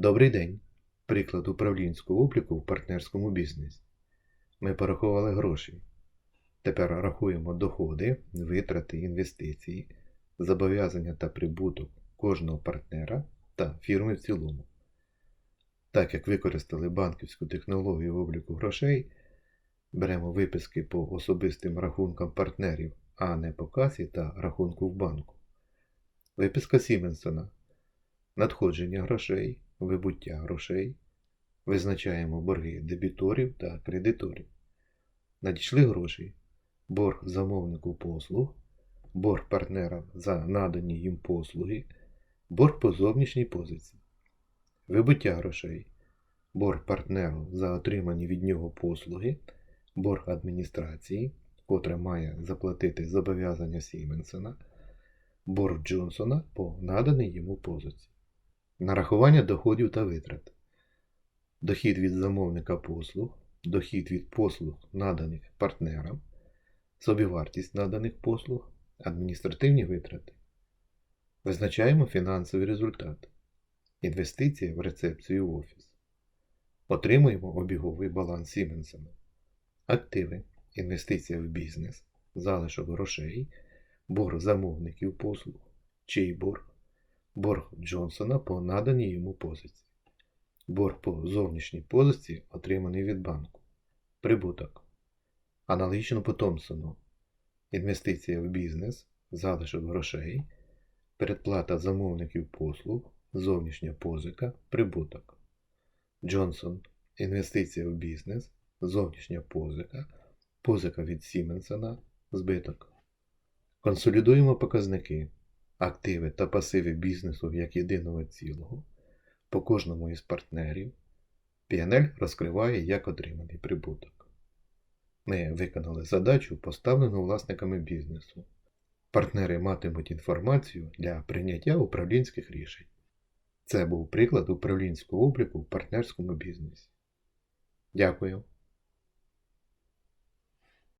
Добрий день. Приклад управлінського обліку в партнерському бізнесі. Ми порахували гроші. Тепер рахуємо доходи, витрати, інвестиції, зобов'язання та прибуток кожного партнера та фірми в цілому. Так як використали банківську технологію обліку грошей, беремо виписки по особистим рахункам партнерів, а не по касі та рахунку в банку. Виписка Сіменсона. Надходження грошей, вибуття грошей. Визначаємо борги дебіторів та кредиторів. Надійшли гроші. Борг замовнику послуг, борг партнера за надані їм послуги, борг по зовнішній позиції. Вибуття грошей. Борг партнеру за отримані від нього послуги, борг адміністрації, котра має заплатити зобов'язання Сіменсена, борг Джонсона по наданій йому позиції. Нарахування доходів та витрат. Дохід від замовника послуг, дохід від послуг, наданих партнерам, собівартість наданих послуг, адміністративні витрати. Визначаємо фінансовий результат. Інвестиція в рецепцію в офіс. Отримуємо обіговий баланс Сіменсона. Активи, інвестиція в бізнес, залишок грошей, борг замовників послуг, чий борг, борг Джонсона по наданій йому позиції, борг по зовнішній позиції, отриманий від банку, прибуток. Аналогічно по Томпсону. Інвестиція в бізнес, залишок грошей, передплата замовників послуг, зовнішня позика, прибуток. Джонсон. Інвестиція в бізнес, зовнішня позика, позика від Сіменсона, збиток. Консолідуємо показники, активи та пасиви бізнесу як єдиного цілого по кожному із партнерів. PNL розкриває як отриманий прибуток. Ми виконали задачу, поставлену власниками бізнесу. Партнери матимуть інформацію для прийняття управлінських рішень. Це був приклад управлінського обліку в партнерському бізнесі. Дякую.